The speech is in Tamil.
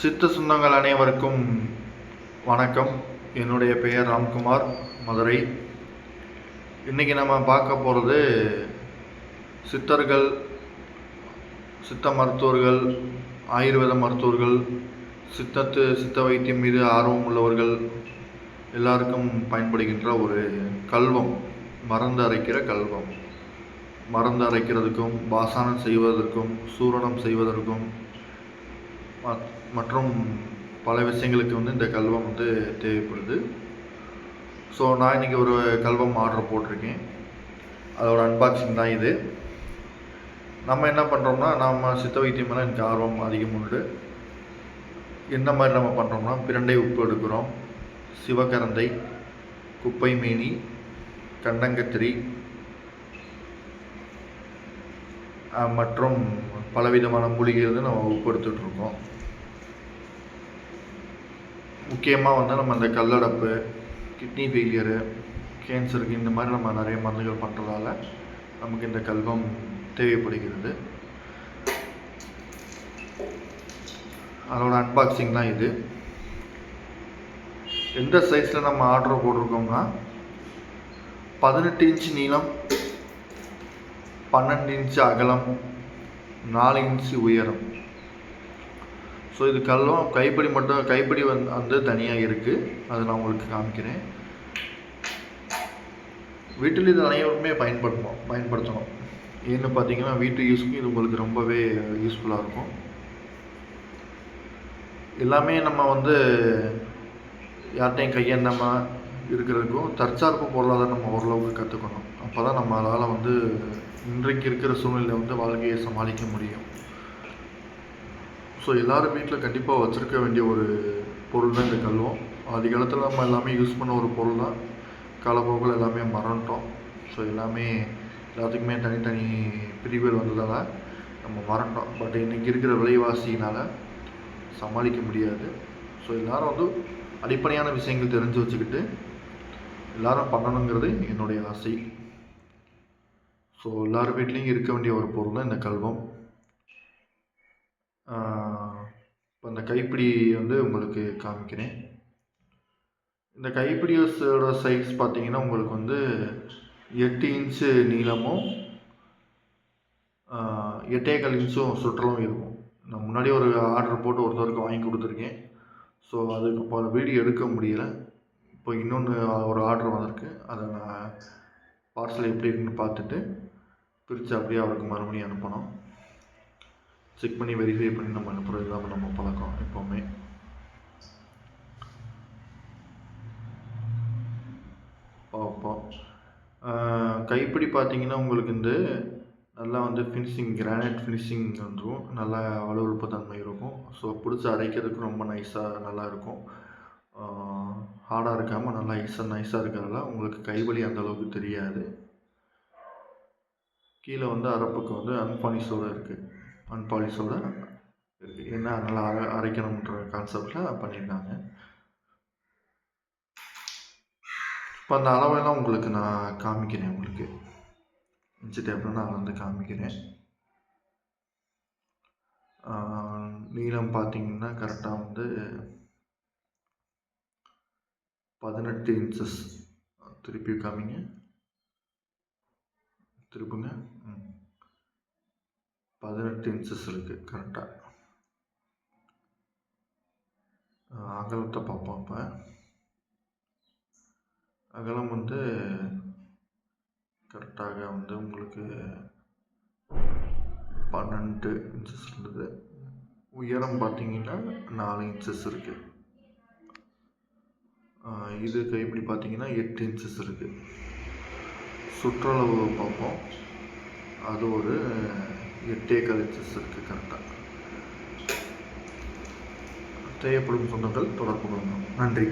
சித்த சொந்தங்கள் அனைவருக்கும் வணக்கம். என்னுடைய பெயர் ராம்குமார் மதுரை. இன்றைக்கி நம்ம பார்க்க போகிறது சித்தர்கள் சித்த மருத்துவர்கள் ஆயுர்வேத மருத்துவர்கள் சித்தத்து சித்த வைத்தியம் மீது ஆர்வம் உள்ளவர்கள் எல்லாருக்கும் பயன்படுகின்ற ஒரு கல்வம் மருந்து அரைக்கிற கல்வம். மருந்து அரைக்கிறதுக்கும் பாசானம் செய்வதற்கும் சூரணம் செய்வதற்கும் மற்றும் பல விஷயங்களுக்கு வந்து இந்த கல்வம் வந்து தேவைப்படுது. ஸோ நான் இன்றைக்கி ஒரு கல்வம் ஆர்டர் போட்டிருக்கேன். அதோட அன்பாக்சிங் தான் இது. நம்ம என்ன பண்ணுறோம்னா நம்ம சித்த வைத்தியம் மேலே எனக்கு ஆர்வம் அதிகம் உண்டு. என்ன மாதிரி நம்ம பண்ணுறோம்னா பிரண்டை உப்பு எடுக்கிறோம். சிவகரந்தை குப்பை மேனி கண்டங்கத்திரி மற்றும் பலவிதமான மூலிகைகள் நம்ம உப்பு இருக்கோம் முக்கியமாக வந்து நம்ம இந்த கல்லடப்பு கிட்னி ஃபெயிலியரு கேன்சருக்கு இந்த மாதிரி நம்ம நிறைய மருந்துகள் பண்ணுறதால நமக்கு இந்த கல்வம் தேவைப்படுகிறது. அதோட அன்பாக்சிங் தான் இது. எந்த சைஸில் நம்ம ஆர்டர் போட்டிருக்கோம்னா பதினெட்டு இன்ச் நீளம் பன்னெண்டு இன்ச் அகலம் நாலு இன்ச்சு உயரம். ஸோ இது கல்லும் கைப்பிடி மட்டும் கைப்பிடி வந்து வந்து தனியாக இருக்குது அதை நான் உங்களுக்கு காமிக்கிறேன். வீட்டில் இது அனைவருமே பயன்படுத்தணும் பயன்படுத்தணும். ஏன்னு பார்த்தீங்கன்னா வீட்டு யூஸ்க்கு இது உங்களுக்கு ரொம்பவே யூஸ்ஃபுல்லாக இருக்கும். எல்லாமே நம்ம வந்து யார்கிட்டையும் கையெண்ணாமல் இருக்கிறதுக்கும் தற்சார்பு பொருளாதாரம் நம்ம ஓரளவுக்கு கற்றுக்கணும் அப்போ தான் நம்மளால் வந்து இன்றைக்கு இருக்கிற சூழ்நிலை வந்து வாழ்க்கையை சமாளிக்க முடியும். ஸோ எல்லோரும் வீட்டில் கண்டிப்பாக வச்சுருக்க வேண்டிய ஒரு பொருள் தான் இந்த கல்வம். அதிகாலத்தில் நம்ம எல்லாமே யூஸ் பண்ண ஒரு பொருள் தான். காலப்போக்கில் எல்லாமே மறந்துட்டோம். ஸோ எல்லாமே எல்லாத்துக்குமே தனித்தனி பிரிவுகள் வந்ததால் நம்ம மறந்துட்டோம். பட் இன்றைக்கி இருக்கிற விலைவாசினால் சமாளிக்க முடியாது. ஸோ எல்லோரும் வந்து அடிப்படையான விஷயங்கள் தெரிஞ்சு வச்சுக்கிட்டு எல்லாரும் பண்ணணுங்கிறது என்னுடைய ஆசை. ஸோ எல்லார் வீட்லேயும் இருக்க வேண்டிய ஒரு பொருள் தான் இந்த கல்வம். இப்போ இந்த கைப்பிடி வந்து உங்களுக்கு காமிக்கிறேன். இந்த கைப்பிடியோட சைஸ் பார்த்தீங்கன்னா உங்களுக்கு வந்து எட்டு இன்ச்சு நீளமும் ஆஹ், எட்டேகால் இன்ச்சும் சுற்றலும் இருக்கும். நான் முன்னாடி ஒரு ஆர்டர் போட்டு ஒருத்தருக்கு வாங்கி கொடுத்துருக்கேன். ஸோ அதுக்கு இப்போ வீடியோ எடுக்க முடியல. இப்போ இன்னொன்று ஒரு ஆர்டர் வந்திருக்கு. அதை நான் பார்சல் எப்படி இருக்குன்னு பார்த்துட்டு பிரித்து அப்படியே அவருக்கு மறுபடியும் அனுப்பணும். செக் பண்ணி வெரிஃபை பண்ணி நம்ம அனுப்புறது தான் நம்ம பழக்கம் எப்போவுமே. பார்ப்போம். கைப்பிடி பார்த்தீங்கன்னா உங்களுக்கு வந்து நல்லா வந்து ஃபினிஷிங் கிரானைட் ஃபினிஷிங் வந்துடும் நல்லா வலுவழுப்பு தன்மை இருக்கும். ஸோ பிடிச்சி அரைக்கிறதுக்கு ரொம்ப நைஸாக நல்லா இருக்கும். ஹார்டாக இருக்காமல் நல்லா ஐஸாக நைஸாக இருக்கிறதால உங்களுக்கு கைவலி அந்த அளவுக்கு தெரியாது. கீழே வந்து அரப்புக்கு வந்து அன்பாலிஷோடு இருக்குது அன்பாலிஷோட இருக்குது ஏன்னா நல்லா அரை அரைக்கணுன்ற கான்செப்டில் பண்ணியிருக்காங்க. இப்போ அந்த அளவெல்லாம் உங்களுக்கு நான் காமிக்கிறேன் உங்களுக்கு. இன்ச்சு டேப்பில் நான் வந்து காமிக்கிறேன். நீளம் பார்த்தீங்கன்னா கரெக்டாக வந்து பதினெட்டு இன்ச்சஸ் திருப்பி காமிங்க. திருப்புங்க. ம். பதினெட்டு இன்ச்சஸ் இருக்குது கரெக்டாக அகலத்தை பார்ப்போம் இப்போ அகலம் வந்து கரெக்டாக வந்து உங்களுக்கு பன்னெண்டு இன்ச்சஸ் இருந்தது. உயரம் பார்த்தீங்கன்னா நாலு இன்ச்சஸ் இருக்குது இது கைப்பிடி பார்த்தீங்கன்னா எட்டு இன்ச்சஸ் இருக்குது சுற்றளவு பார்ப்போம். அது ஒரு எட்டே கால் இன்ச்சஸ் இருக்குது கரெக்டாக தேவைப்படும் சொந்தங்கள் தொடர்பு கொள்ளணும் நன்றி.